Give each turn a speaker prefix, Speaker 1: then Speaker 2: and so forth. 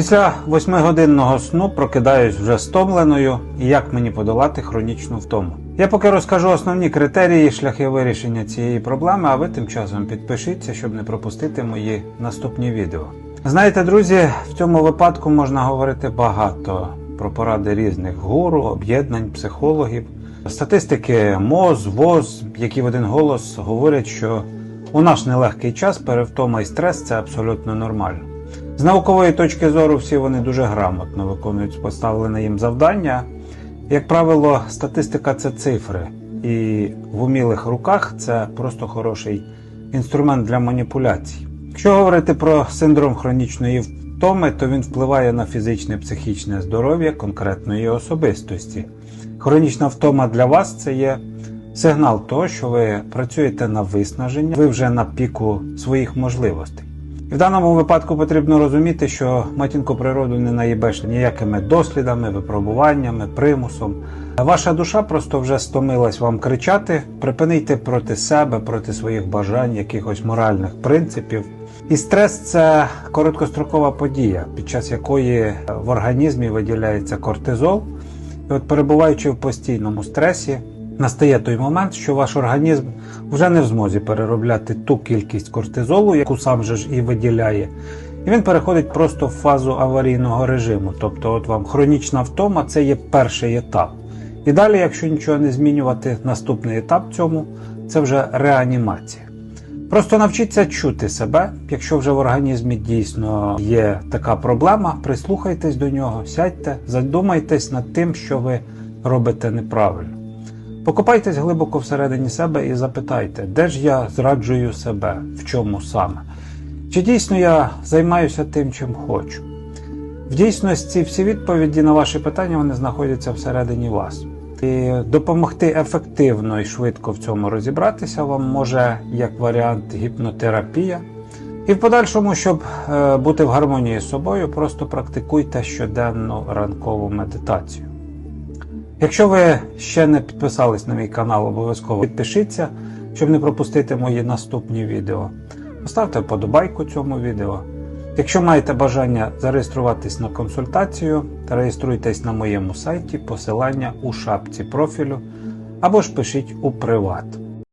Speaker 1: Після восьмигодинного сну прокидаюсь вже стомленою і як мені подолати хронічну втому. Я поки розкажу основні критерії, і шляхи вирішення цієї проблеми, а ви тим часом підпишіться, щоб не пропустити мої наступні відео. Знаєте, друзі, в цьому випадку можна говорити багато про поради різних гуру, об'єднань, психологів, статистики МОЗ, ВОЗ, які в один голос говорять, що у наш нелегкий час перевтома і стрес це абсолютно нормально. З наукової точки зору всі вони дуже грамотно виконують поставлене їм завдання. Як правило, статистика це цифри, і в умілих руках це просто хороший інструмент для маніпуляцій. Якщо говорити про синдром хронічної втоми, то він впливає на фізичне психічне здоров'я конкретної особистості. Хронічна втома для вас це є сигнал того, що ви працюєте на виснаження, ви вже на піку своїх можливостей. В даному випадку потрібно розуміти, що матінку природу не наїбеш ніякими дослідами, випробуваннями, примусом. Ваша душа просто вже стомилась вам кричати, припинити проти себе, проти своїх бажань, якихось моральних принципів. І стрес це короткострокова подія, під час якої в організмі виділяється кортизол. І от перебуваючи в постійному стресі, настає той момент, що ваш організм вже не в змозі переробляти ту кількість кортизолу, яку сам же ж і виділяє. І він переходить просто в фазу аварійного режиму. Тобто, от вам хронічна втома це є перший етап. І далі, якщо нічого не змінювати, наступний етап цьому це вже реанімація. Просто навчіться чути себе, якщо вже в організмі дійсно є така проблема, прислухайтесь до нього, сядьте, задумайтесь над тим, що ви робите неправильно. Покопайтесь глибоко всередині себе і запитайте, де ж я зраджую себе, в чому саме? Чи дійсно я займаюся тим, чим хочу? В дійсності всі відповіді на ваші питання вони знаходяться всередині вас. І допомогти ефективно і швидко в цьому розібратися вам може як варіант гіпнотерапія. І в подальшому, щоб е, бути в гармонії з собою, просто практикуйте щоденну ранкову медитацію. Якщо ви ще не підписались на мій канал, обов'язково підпишіться, щоб не пропустити мої наступні відео. Поставте вподобайку цьому відео. Якщо маєте бажання зареєструватись на консультацію, реєструйтесь на моєму сайті, посилання у шапці профілю або ж пишіть у приват.